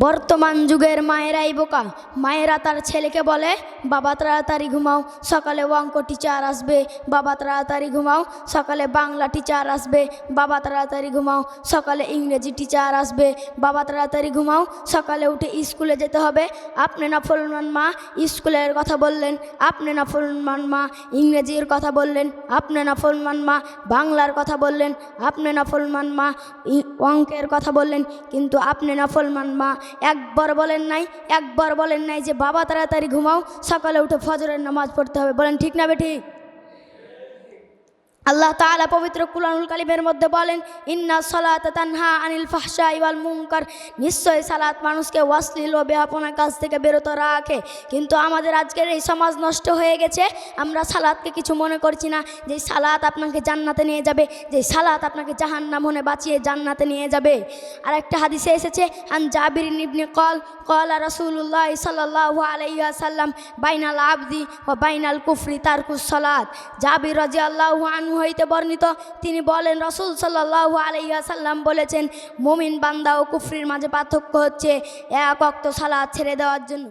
বর্তমান যুগের মায়েরাই বোকা। মায়েরা তার ছেলেকে বলে, বাবা, তাড়াতাড়ি ঘুমাও। সকালে অঙ্ক টিচার আসবে। বাবা, তাড়াতাড়ি ঘুমাও। সকালে বাংলা টিচার আসবে। বাবা, তাড়াতাড়ি ঘুমাও। সকালে ইংরেজি টিচার আসবে। বাবা, তাড়াতাড়ি ঘুমাও। সকালে উঠে স্কুলে যেতে হবে। আপনি না ফলমান মা, স্কুলের কথা বললেন। আপনি না ফলমান মা, ইংরেজির কথা বললেন। আপনি না ফলমান মা, বাংলার কথা বললেন। আপনি না ফলমান মা অঙ্কের কথা বললেন। কিন্তু আপনি না ফলমান মা একবার বলেন নাই, একবার বলেন নাই যে বাবা তাড়াতাড়ি ঘুমাও, সকালে উঠে ফজরের নামাজ পড়তে হবে। বলেন ঠিক না বেঠিক আল্লাহ তাআলা পবিত্র কুরআনুল কালিমের মধ্যে বলেন, ইন্না সলাত তানহা আনিল ফাহশা ওয়াল মুনকার। নিশ্চয় সালাত মানুষকে অশ্লীল ও বেহাপনার কাছ থেকে বিরত রাখে। কিন্তু আমাদের আজকের এই সমাজ নষ্ট হয়ে গেছে। আমরা সালাতকে কিছু মনে করছি না। যে সালাত আপনাকে জান্নাতে নিয়ে যাবে যে সালাত আপনাকে জাহান্নাম মনে বাঁচিয়ে জান্নাতে নিয়ে যাবে। আর একটা হাদিসে এসেছে, আন জাবির ইবনে কল কল রাসূলুল্লাহ সাল্লাল্লাহু আলাইহি ওয়াসাল্লাম বাইনাল আবদি ও বাইনাল কুফরি তারকুস সালাত। জাবির রাদিয়াল্লাহু আনহু হইতে বর্ণিত। তিনি বলেন, রসুল সাল্লাল্লাহু আলাইহি সাল্লাম বলেছেন, মুমিন বান্দা ও কুফরির মাঝে পার্থক্য হচ্ছে এক অক্ত সালা ছেড়ে দেওয়ার জন্য।